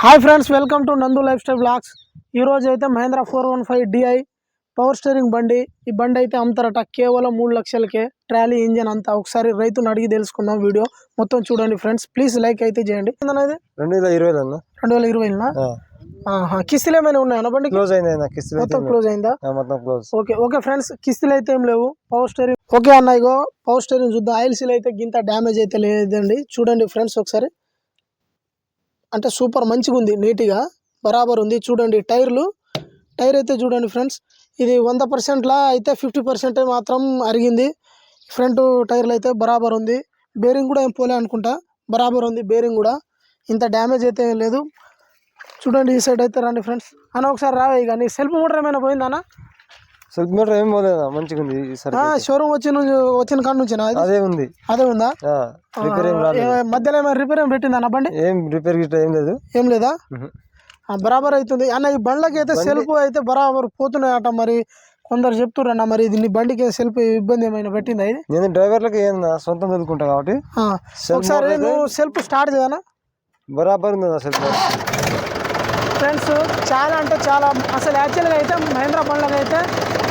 Hi friends welcome to Nandu lifestyle blogs ఈరోజు అయితే Mahindra four one five DI power steering బండి. ఈ బండి అయితే అమ్ముతారట కేవలం మూడు లక్షలకే. ట్రాలీ ఇంజన్ అంతా ఒకసారి రైతుని అడిగి తెలుసుకుందాం వీడియో. మొత్తం చూడండి ఫ్రెండ్స్ ప్లీజ్ లైక్ అయితే చేయండి. రెండు వేల ఇరవై రెండు వేల ఇరవైనా? కిస్తులు ఏమైనా ఉన్నాయన్న బండి క్లోజ్ అయింది మొత్తం క్లోజ్ అయిందా? మొత్తం క్లోజ్ ఓకే ఓకే ఫ్రెండ్స్ కిస్తులు అయితే ఏం లేవు. పవర్ స్టీరింగ్ ఓకే అన్న ఇగో పవర్ స్టీరింగ్ చూద్దాం. ఆయిల్ సీల్ అయితే గింత డ్యామేజ్ అయితే లేదండి. చూడండి ఫ్రెండ్స్ ఒకసారి. అంటే సూపర్ మంచిగా ఉంది నీట్గా. బరాబర్ ఉంది చూడండి టైర్లు. టైర్ అయితే చూడండి ఫ్రెండ్స్ ఇది వంద పర్సెంట్లా అయితే ఫిఫ్టీ పర్సెంట్ మాత్రం అరిగింది. ఫ్రంట్ టైర్లు అయితే బరాబర్ ఉంది బేరింగ్ కూడా ఏం పోలే అనుకుంటా. బరాబర్ ఉంది బేరింగ్ కూడా. ఇంత డ్యామేజ్ అయితే ఏం లేదు. చూడండి ఈ సైడ్ అయితే రండి ఫ్రెండ్స్. అన్న ఒకసారి రావే కానీ సెల్ఫ్ మోటార్ ఏమైనా పోయిందన్నా సెల్ఫ్ మీటర్ ఏం పోలేదు? మంచిగా ఉంది షోరూమ్ వచ్చిన వచ్చిన కాడ నుంచి అది? ఉంది. అదే ఉందా? రిపేర్ ఏం మధ్యలో ఏమైనా రిపేర్ ఏం పెట్టిందా అన్న బండి? ఏం రిపేర్ గిట్ట ఏం లేదు. ఏం లేదా? బరాబర్ అవుతుంది. అన్న ఈ బండ్లకి అయితే సెల్ఫ్ అయితే బరాబర్ పోతున్నాయట మరి. కొందరు చెప్తుర్రన్న మరి ఇది నీ బండికి సెల్ఫ్ ఇబ్బంది ఏమైనా పెట్టిందా ఇది? నేను డ్రైవర్లకి ఏం నా సొంతం చదువుకుంటా కాబట్టి. ఒకసారి నువ్వు సెల్ఫ్ స్టార్ట్ చేయనా బరాబర్ ఉంది సెల్ఫ్ ఫ్రెండ్స్ చాలా అంటే చాలా అసలు యాక్చువల్గా అయితే మహేంద్ర బండ్లకి అయితే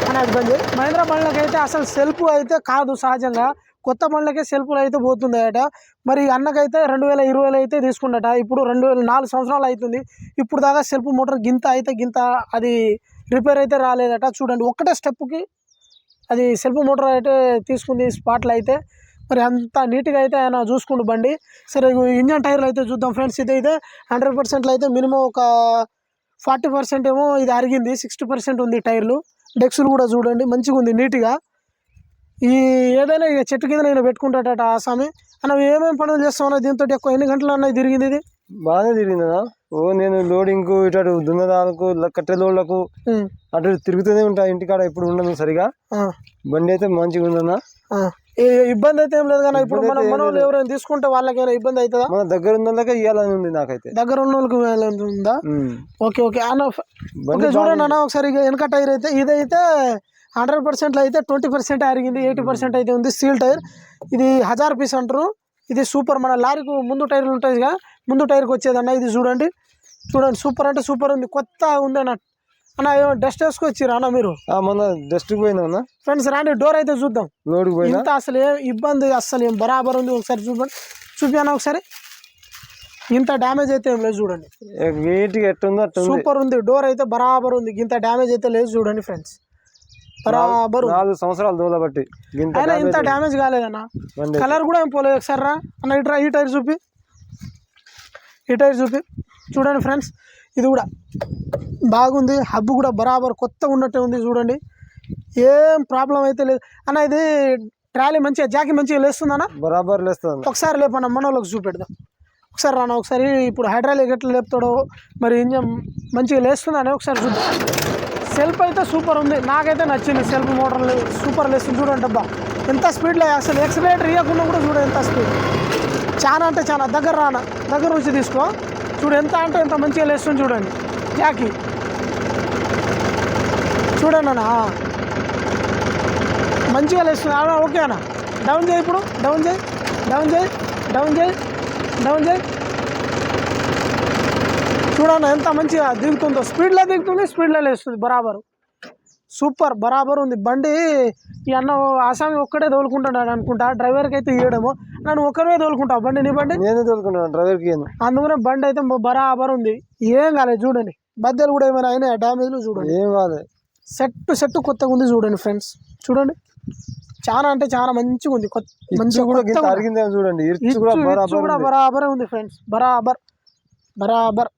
అని ఇబ్బంది మహేంద్ర బండ్లకి అయితే అసలు సెల్ఫ్ అయితే కాదు సహజంగా. కొత్త బండ్లకే సెల్ఫ్లు అయితే పోతుందట. మరి అన్నకైతే రెండు వేల ఇరవైలో అయితే తీసుకుండట ఇప్పుడు రెండు వేల నాలుగు సంవత్సరాలు అవుతుంది. ఇప్పుడు దాకా సెల్ఫ్ మోటార్ గింత అయితే గింత అది రిపేర్ అయితే రాలేదట. చూడండి ఒక్కటే స్టెప్కి అది సెల్ఫ్ మోటార్ అయితే తీసుకుంది స్పాట్లో అయితే. మరి అంత నీట్గా అయితే ఆయన చూసుకుంటు బండి. సరే ఇంజన్ టైర్లు అయితే చూద్దాం ఫ్రెండ్స్. ఇదైతే హండ్రెడ్ పర్సెంట్లో అయితే మినిమం ఒక ఫార్టీ పర్సెంట్ ఏమో ఇది అరిగింది. సిక్స్టీ పర్సెంట్ ఉంది టైర్లు. డెక్స్లు కూడా చూడండి మంచిగా ఉంది నీట్గా. ఈ ఏదైనా ఇక చెట్టు కింద నేను పెట్టుకుంటాడట ఆసామి అన్న ఏమేమి పనులు చేస్తామన్నా దీంతో ఎక్కువ ఎన్ని గంటలు అన్నది తిరిగింది ఇది? బాగానే తిరిగింది అన్న. ఓ నేను లోడింగ్ ఇటు దున్నదాలకు కట్టె లోడ్లకు అటు తిరుగుతూనే ఉంటా. ఇంటికాడ ఇప్పుడు ఉండదు సరిగా. ఆ, బండి అయితే మంచిగా ఉందన్న. ఆ. ఇబ్బంది అయితే ఏం లేదు కానీ ఇప్పుడు మనం మన వాళ్ళు ఎవరైనా తీసుకుంటే వాళ్ళకైనా ఇబ్బంది అవుతుందా? మన దగ్గర ఉన్న వాళ్ళకే ఇవ్వాలని ఉంది నాకైతే. దగ్గర ఉన్న వాళ్ళకి వేయాలని ఉందా. Okay okay. అన్న ఓకే చూడండి అన్న ఒకసారి వెనక టైర్ అయితే ఇదైతే హండ్రెడ్ పర్సెంట్లో అయితే ట్వంటీ పర్సెంట్ అరిగింది ఎయిటీ పర్సెంట్ అయితే ఉంది స్టీల్ టైర్. ఇది హజార్ పీస్ అంటారు. ఇది సూపర్. మన లారీకి ముందు టైర్లు ఉంటాయిగా ముందు టైర్కి వచ్చేదన్న ఇది చూడండి. చూడండి సూపర్ అంటే సూపర్ ఉంది. కొత్త ఉంది అన్న డస్ట్ వేసుకొచ్చిరా అన్న మీరు? మొన్న డస్ట్కి పోయినా అన్న. ఫ్రెండ్స్ రాండి డోర్ అయితే చూద్దాం. పోయినా? ఇంత అసలు ఏం ఇబ్బంది అస్సలు ఏం బరాబర్ ఉంది ఒకసారి చూపండి చూపినా ఒకసారి? ఇంత డ్యామేజ్ అయితే ఏం లేదు చూడండి. వెయిట్గా ఎట్టుందో సూపర్ ఉంది డోర్ అయితే బరాబర్ ఉంది. ఇంత డ్యామేజ్ అయితే లేదు చూడండి ఫ్రెండ్స్ బరాబర్. నాలుగు సంవత్సరాలు దూలబట్టి అయినా ఇంత డ్యామేజ్ కాలేదన్న. కలర్ కూడా ఏం పోలేదు ఒకసారి రా. అన్న ఇటు ఈ టైర్ చూపి. ఈ టైర్ చూపి. చూడండి ఫ్రెండ్స్ ఇది కూడా. బాగుంది హబ్ కూడా బరాబర్ కొత్త ఉన్నట్టే ఉంది చూడండి. ఏం ప్రాబ్లం అయితే లేదు. అన్న ఇది ట్రాలీ మంచిగా జాకి మంచిగా లేస్తుందన్న? బరాబర్ లేస్తుంది. ఒకసారి లేపన్న మన వాళ్ళకి చూపెడదాం. ఒకసారి రానా ఒకసారి ఇప్పుడు హైడ్రాలిక్ ఎట్లా లేపుతాడో మరి ఇంజన్ మంచిగా లేస్తుందని ఒకసారి చూద్దాం. సెల్ఫ్ అయితే సూపర్ ఉంది. నాకైతే నచ్చింది సెల్ఫ్ మోటార్ సూపర్ లేస్తుంది చూడండి డబ్బా ఎంత స్పీడ్లో అసలు ఎక్సలేటర్ ఇవ్వకుండా కూడా చూడు ఎంత స్పీడ్. చాలా అంటే చాలా దగ్గర రానా దగ్గర నుంచి తీసుకో. చూడు ఎంత అంటే ఎంత మంచిగా లేస్తుంది చూడండి. జాకి. చూడండి. మంచిగా లేస్తుంది. అన్న ఓకే అన్న. డౌన్ చేయి ఇప్పుడు. డౌన్ చేయి. డౌన్ చేయి. డౌన్ చేయి. డౌన్ చేయి. చూడండి ఎంత మంచిగా దిగుతుందో. స్పీడ్లో దిగుతుంది స్పీడ్లో లేస్తుంది. బరాబరు. సూపర్ బరాబర్ ఉంది. బండి ఈ అన్న ఆసామి ఒక్కడే తోలుకుంటున్నాడు అనుకుంటా. డ్రైవర్కి అయితే ఇవ్వడము నన్ను ఒక్కరే తోలుకుంటావు బండి? నీ బండి? నేనే తోలుకున్నాను డ్రైవర్కి. అందుకనే బండి అయితే బరాబర్ ఉంది. ఏం కాలేదు చూడండి. బద్దలు కూడా ఏమైనా అయినా డ్యామేజ్లు చూడండి. ఏం కాదు సెట్ సెట్ కొత్తగా ఉంది చూడండి ఫ్రెండ్స్. చూడండి. చాలా అంటే చాలా మంచిగా ఉంది. మంచిగా కూడా చూడండి. కూడా బరాబర్ ఉంది. ఫ్రెండ్స్. బరాబర్. బరాబర్.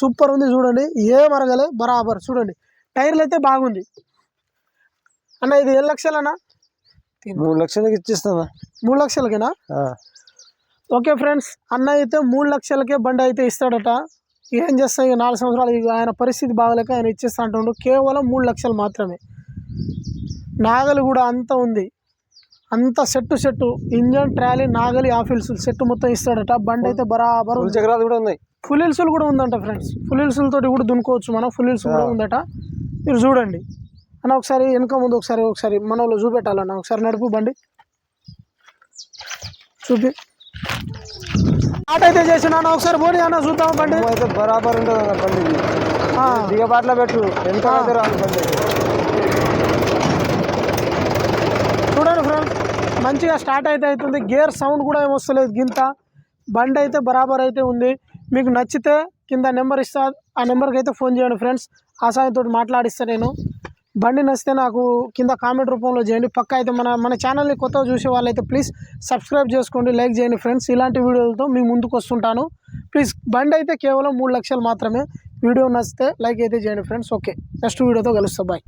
సూపర్ ఉంది చూడండి. ఏం అరగలే. బరాబర్. చూడండి. టైర్లు అయితే బాగుంది. అన్న ఇది ఏ లక్షలనా? మూడు లక్షలకి ఇచ్చేస్తానా? మూడు లక్షలకేనా. Okay friends. అన్న అయితే మూడు లక్షలకే బండి అయితే ఇస్తాడట. ఏం చేస్తా? ఇక నాలుగు సంవత్సరాలు ఇక ఆయన పరిస్థితి బాగలేక ఆయన ఇచ్చేస్తా అంటుండు. కేవలం మూడు లక్షలు మాత్రమే. నాగలి కూడా అంత ఉంది. అంత సెట్టు సెట్టు. ఇంజన్ ట్రాలీ నాగలి ఆఫీల్స్ సెట్ మొత్తం ఇస్తాడట. బండి అయితే బరాబర్ చక్రాలు కూడా ఉన్నాయి. ఫుల్ హిల్స్లు కూడా ఉందంట ఫ్రెండ్స్. ఫుల్ తోటి కూడా దున్నుకోవచ్చు మనం. ఫుల్ హిల్స్ కూడా ఉందట. మీరు చూడండి. అన్న ఒకసారి వెనక ముందు ఒకసారి ఒకసారి మన వాళ్ళు చూపెట్టాలన్న. ఒకసారి నడుపు బండి. చూపి. అయితే చేసిన ఒకసారి పోనీ అన్న చూద్దాం బండి. అయితే బరాబర్ ఉండదు అన్న బండి. దిగబాట్ల పెట్టు. ఎంత రాదు బండి. చూడండి ఫ్రెండ్స్ మంచిగా స్టార్ట్ అయితే అవుతుంది. గేర్ సౌండ్ కూడా ఏం వస్తలేదు గింత. బండి అయితే బరాబర్ అయితే ఉంది. మీకు నచ్చితే కింద నెంబర్ ఇస్తా ఆ నెంబర్కి అయితే ఫోన్ చేయండి ఫ్రెండ్స్. ఆ సాయంతో మాట్లాడిస్తా నేను. బండి నచ్చితే నాకు కింద కామెంట్ రూపంలో చేయండి. పక్క అయితే మన మన ఛానల్ని కొత్తగా చూసే వాళ్ళైతే ప్లీజ్ సబ్స్క్రైబ్ చేసుకోండి లైక్ చేయండి ఫ్రెండ్స్. ఇలాంటి వీడియోలతో మీ ముందుకు వస్తుంటాను. ప్లీజ్ బండి అయితే కేవలం మూడు లక్షలు మాత్రమే. వీడియో నచ్చితే లైక్ అయితే చేయండి ఫ్రెండ్స్. ఓకే నెక్స్ట్ వీడియోతో కలుస్తా. బాయ్.